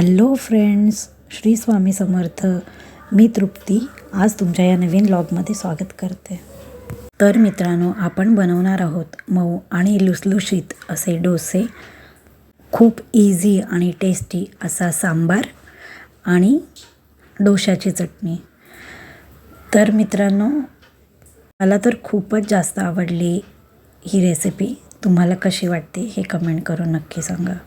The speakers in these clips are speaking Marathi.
Hello friends Shri Swami Samarth. मी तृप्ती. आज तुमच्या या नवीन लॉगमध्ये स्वागत करते. तर मित्रांनो आपण बनवणार आहोत मऊ आणि लुसलुशीत असे डोसे. खूप इझी आणि टेस्टी असा सांबार आणि डोशाची चटणी. तर मित्रांनो मला तर खूपच जास्त आवडली ही रेसिपी तुम्हाला कशी वाटते हे कमेंट करून नक्की सांगा.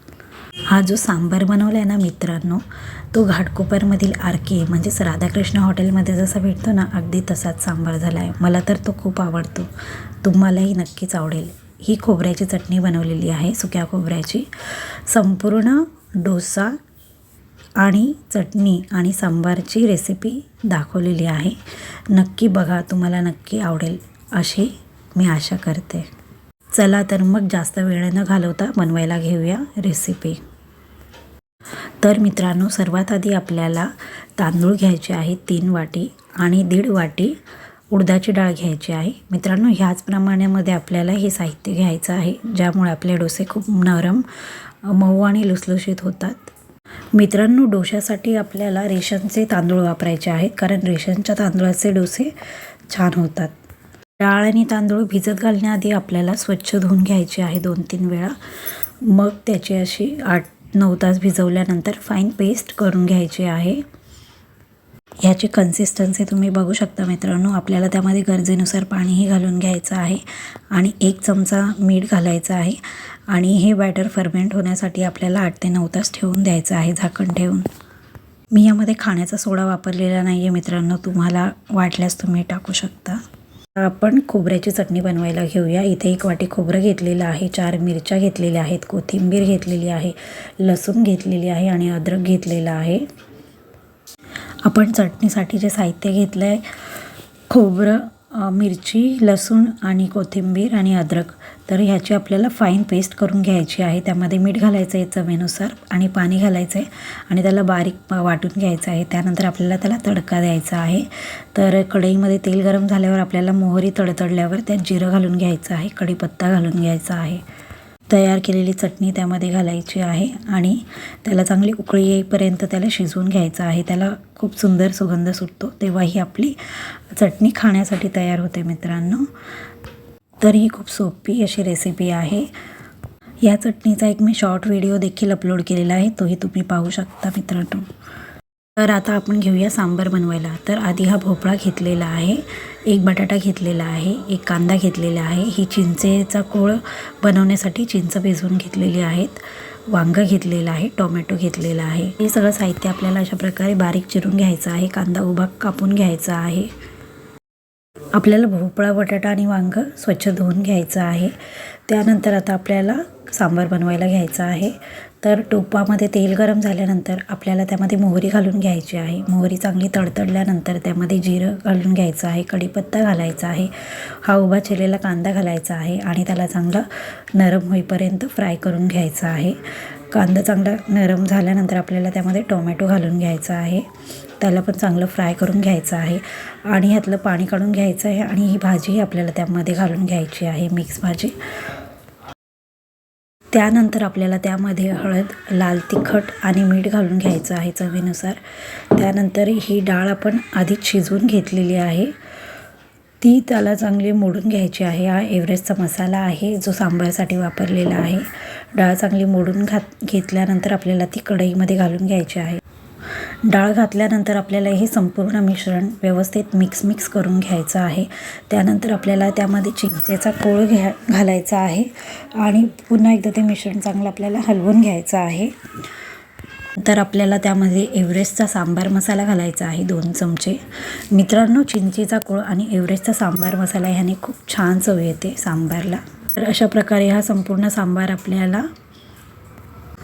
हा जो सांबार बनवला आहे ना मित्रांनो तो घाटकोपरमधील आर के म्हणजेच राधाकृष्ण हॉटेलमध्ये जसा भेटतो ना अगदी तसाच सांबार झाला आहे मला तर तो खूप आवडतो. तुम्हालाही नक्कीच आवडेल. ही खोबऱ्याची चटणी बनवलेली आहे सुक्या खोबऱ्याची. संपूर्ण डोसा आणि चटणी आणि सांबारची रेसिपी दाखवलेली आहे. नक्की बघा तुम्हाला नक्की आवडेल अशी मी आशा करते. चला तर मग जास्त वेळ न घालवता बनवायला घेऊया रेसिपी तर मित्रांनो सर्वात आधी आपल्याला तांदूळ घ्यायचे आहे तीन वाटी आणि दीड वाटी उडदाची डाळ घ्यायची आहे. मित्रांनो ह्याच प्रमाणामध्ये आपल्याला हे साहित्य घ्यायचं आहे ज्यामुळे आपले डोसे खूप नरम मऊ आणि लुसलुशीत होतात. मित्रांनो डोशासाठी आपल्याला रेशनचे तांदूळ वापरायचे आहेत कारण रेशनच्या तांदळाचे डोसे छान होतात. डाळ आणि तांदूळ भिजत घालण्याआधी आपल्याला स्वच्छ धुवून घ्यायचे आहे दोन तीन वेळा. मग त्याची अशी आठ नऊ तास भिजवल्यानंतर फाईन पेस्ट करून घ्यायची आहे. ह्याची कन्सिस्टन्सी तुम्ही बघू शकता मित्रांनो. आपल्याला त्यामध्ये गरजेनुसार पाणीही घालून घ्यायचं आहे आणि एक चमचा मीठ घालायचं आहे आणि हे बॅटर फर्मेंट होण्यासाठी आपल्याला आठ ते नऊ तास ठेवून द्यायचं आहे झाकण ठेवून. मी यामध्ये खाण्याचा सोडा वापरलेला नाही आहे मित्रांनो. तुम्हाला वाटल्यास तुम्ही टाकू शकता. आपण खोबऱ्याची चटणी बनवायला घेऊया. इथे एक वाटी खोबरं घेतलेलं आहे चार मिरच्या घेतलेल्या आहेत कोथिंबीर घेतलेली आहे लसूण घेतलेली आहे आणि अद्रक घेतलेलं आहे. आपण चटणीसाठी जे साहित्य घेतलं आहे खोबरं मिरची लसूण आणि कोथिंबीर आणि अद्रक. तर ह्याची आपल्याला फाईन पेस्ट करून घ्यायची आहे. त्यामध्ये मीठ घालायचं आहे चवीनुसार आणि पाणी घालायचं आहे आणि त्याला बारीक वाटून घ्यायचं आहे. त्यानंतर आपल्याला त्याला तडका द्यायचा आहे. तर कढईमध्ये तेल गरम झाल्यावर आपल्याला मोहरी तडतडल्यावर त्यात जिरं घालून घ्यायचं आहे. कढीपत्ता घालून घ्यायचा आहे. तयार केलेली चटणी त्यामध्ये घालायची आहे आणि त्याला चांगली उकळी येईपर्यंत त्याला शिजवून घ्यायचं आहे. त्याला खूप सुंदर सुगंध सुटतो तेव्हा ही आपली चटणी खाण्यासाठी तयार होते मित्रांनो. तर ही खूप सोपी अशी रेसिपी आहे. या चटणीचा एक मी शॉर्ट व्हिडिओ देखील अपलोड केलेला आहे तोही तुम्ही पाहू शकता मित्रांनो. तर आता आपण घेऊया सांबार बनवायला. तर आधी हा भोपळा घेतलेला आहे. एक बटाटा घेतलेला आहे. एक कांदा घेतलेला आहे. ही चिंचेचा कोळ बनवण्यासाठी चिंच भिजवून घेतलेली आहेत. वांगं घेतलेलं आहे. टोमॅटो घेतलेला आहे. हे सगळं साहित्य आपल्याला अशा प्रकारे बारीक चिरून घ्यायचं आहे. कांदा उभा कापून घ्यायचा आहे. आपल्याला भोपळा बटाटा आणि वांगं स्वच्छ धुवून घ्यायचं आहे. त्यानंतर आता आपल्याला सांबार बनवायला घ्यायचं आहे. तर टोपामध्ये तेल गरम झाल्यानंतर आपल्याला त्यामध्ये मोहरी घालून घ्यायची आहे. मोहरी चांगली तडतडल्यानंतर त्यामध्ये जिरं घालून घ्यायचं आहे. कढीपत्ता घालायचा आहे. हा उभा चिरलेला कांदा घालायचा आहे आणि त्याला चांगला नरम होईपर्यंत फ्राय करून घ्यायचा आहे. कांदा चांगला नरम झाल्यानंतर आपल्याला त्यामध्ये टोमॅटो घालून घ्यायचा आहे. त्याला पण चांगलं फ्राय करून घ्यायचं आहे. आणि ह्यातलं पाणी काढून घ्यायचं आहे आणि ही भाजी आपल्याला त्यामध्ये घालून घ्यायची आहे. मिक्स भाजी. त्यानंतर आपल्याला त्यामध्ये हळद लाल तिखट आणि मीठ घालून घ्यायचं आहे चवीनुसार. त्यानंतर ही डाळ आपण आधीच शिजवून घेतलेली आहे. ती त्याला चांगली मोडून घ्यायची आहे. हा एव्हरेस्टचा मसाला आहे जो सांबारसाठी वापरलेला आहे. डाळ चांगली मोडून घात घेतल्यानंतर आपल्याला ती कढईमध्ये घालून घ्यायची आहे. डाळ घातल्यानंतर आपल्याला हे संपूर्ण मिश्रण व्यवस्थित मिक्स मिक्स करून घ्यायचं आहे. त्यानंतर आपल्याला त्यामध्ये चिंचेचा कोळ घ्या घालायचा आहे आणि पुन्हा एकदा ते मिश्रण चांगलं आपल्याला हलवून घ्यायचं आहे. तर आपल्याला त्यामध्ये एव्हरेस्टचा सांबार मसाला घालायचा आहे दोन चमचे. मित्रांनो चिंचेचा कोळ आणि एव्हरेस्टचा सांबार मसाला ह्याने खूप छान चव येते सांबारला. तर अशा प्रकारे हा संपूर्ण सांबार आपल्याला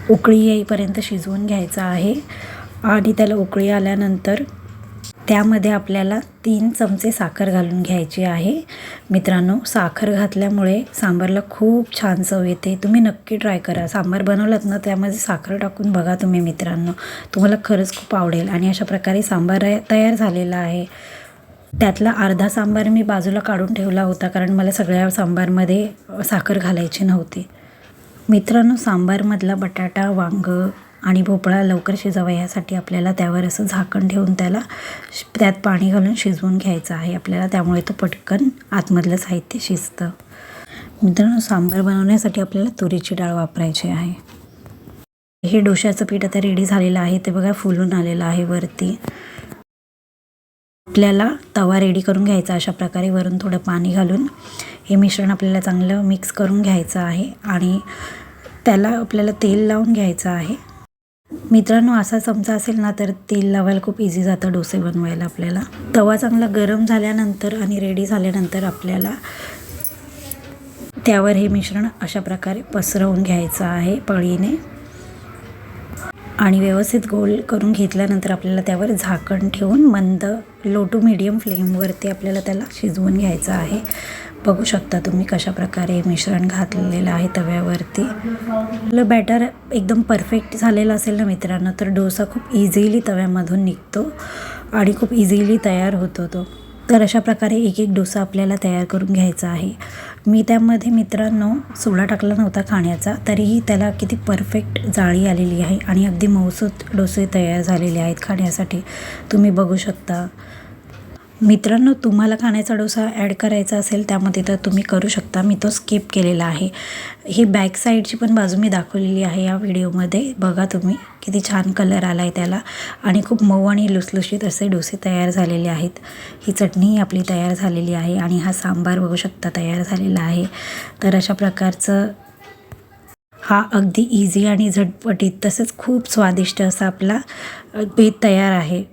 उकळी येईपर्यंत शिजवून घ्यायचा आहे. आणि त्याला उकळी आल्यानंतर त्यामध्ये आपल्याला तीन चमचे साखर घालून घ्यायची आहे. मित्रांनो साखर घातल्यामुळे सांबारला खूप छान चव येते. तुम्ही नक्की ट्राय करा. सांबार बनवलात ना त्यामध्ये साखर टाकून बघा तुम्ही मित्रांनो. तुम्हाला खरंच खूप आवडेल आणि अशा प्रकारे सांबार तयार झालेला आहे. त्यातला अर्धा सांबार मी बाजूला काढून ठेवला होता कारण मला सगळ्या सांबारमध्ये साखर घालायची नव्हती. मित्रांनो सांबारमधला बटाटा वांगं आणि भोपळा लवकर शिजावा यासाठी आपल्याला त्यावर असं झाकण ठेवून त्याला त्यात पाणी घालून शिजवून घ्यायचं आहे. आपल्याला त्यामुळे तो पटकन आतमधलं साहित्य शिजतं. मित्रांनो सांबार बनवण्यासाठी आपल्याला तुरीची डाळ वापरायची आहे. हे डोश्याचं पीठ आता रेडी झालेलं आहे. ते बघा फुलून आलेलं आहे वरती. आपल्याला तवा रेडी करून घ्यायचा अशा प्रकारे. वरून थोडं पाणी घालून हे मिश्रण आपल्याला चांगलं मिक्स करून घ्यायचं आहे. आणि त्याला आपल्याला तेल लावून घ्यायचं आहे. मित्रांनो असा चमचा असेल ना तर तेल लावायला खूप इझी जातं डोसे बनवायला आपल्याला. तवा चांगला गरम झाल्यानंतर आणि रेडी झाल्यानंतर आपल्याला त्यावर हे मिश्रण अशा प्रकारे पसरवून घ्यायचं आहे पळीने. आणि व्यवस्थित गोल करून घेतल्यानंतर आपल्याला त्यावर झाकण ठेवून मंद लो टू मिडियम फ्लेमवरती आपल्याला त्याला शिजवून घ्यायचं आहे. बघू शकता तुम्ही कशा प्रकारे मिश्रण घातलेलं आहे तव्यावरती. आपलं बॅटर एकदम परफेक्ट झालेलं असेल ना मित्रांनो तर डोसा खूप इझिली तव्यामधून निघतो आणि खूप इझिली तयार होतो तो. तर अशा प्रकारे एक एक डोसा आपल्याला तयार करून घ्यायचा आहे. मी त्यामध्ये मित्रांनो सोडा टाकला नव्हता खाण्याचा तरीही त्याला किती परफेक्ट जाळी आलेली आहे आणि अगदी मौसूत डोसे तयार झालेले आहेत खाण्यासाठी. तुम्ही बघू शकता. मित्रांनो तुम्हाला खाण्याचा डोसा ॲड करायचा असेल त्यामध्ये तर तुम्ही करू शकता. मी तो स्किप केलेला आहे. ही बॅक साईडची पण बाजू मी दाखवलेली आहे या व्हिडिओमध्ये बघा तुम्ही किती छान कलर आला आहे त्याला. आणि खूप मऊ आणि लुसलुशीत असे डोसे तयार झालेले आहेत. ही चटणी आपली तयार झालेली आहे आणि हा सांबार बघू शकता तयार झालेला आहे. तर अशा प्रकारचं हा अगदी इझी आणि झटपटीत तसंच खूप स्वादिष्ट असा आपला अ, बेत तयार आहे.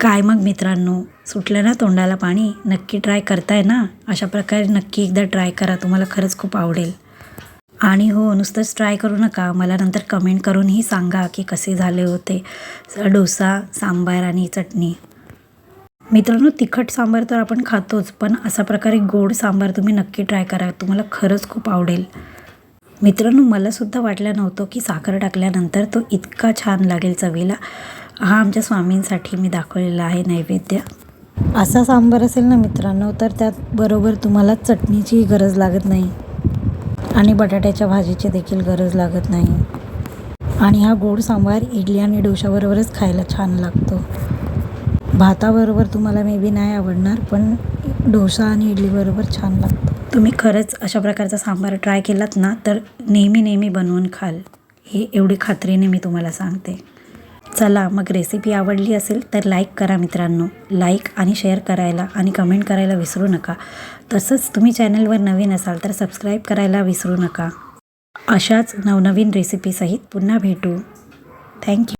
काय मग मित्रांनो? सुटलं ना तोंडाला पाणी? नक्की ट्राय करताय ना? अशा प्रकारे नक्की एकदा ट्राय करा. तुम्हाला खरंच खूप आवडेल. आणि हो नुसतंच ट्राय करू नका. मला नंतर कमेंट करूनही सांगा की कसे झाले होते. डोसा सांबार आणि चटणी. मित्रांनो तिखट सांबार तर आपण खातोच पण अशा प्रकारे गोड सांबार तुम्ही नक्की ट्राय करा. तुम्हाला खरंच खूप आवडेल. मित्रांनो मलासुद्धा वाटलं नव्हतं की साखर टाकल्यानंतर तो इतका छान लागेल चवीला. हा आमच्या स्वामींसाठी मी दाखवलेला आहे नैवेद्य. असा सांबार असेल ना मित्रांनो तर त्यात बरोबर तुम्हाला चटणीची गरज लागत नाही. आणि बटाट्याच्या भाजीची देखील गरज लागत नाही. आणि हा गोड सांबार इडली आणि डोशाबरोबरच खायला छान लागतो. भाताबरोबर तुम्हाला मे बी नाही आवडणार पण डोसा आणि इडलीबरोबर छान लागतो. तुम्ही खरंच अशा प्रकारचा सांबार ट्राय केलात ना तर नेहमी नेहमी बनवून खाल. ही एवढी खात्रीने मी तुम्हाला सांगते. चला मग रेसिपी आवडली असेल तर लाईक करा मित्रांनो. लाईक आणि शेअर करायला आणि कमेंट करायला विसरू नका. तसंच तुम्ही चॅनलवर नवीन असाल तर सबस्क्राईब करायला विसरू नका. अशाच नवनवीन रेसिपीसहित पुन्हा भेटू. थँक्यू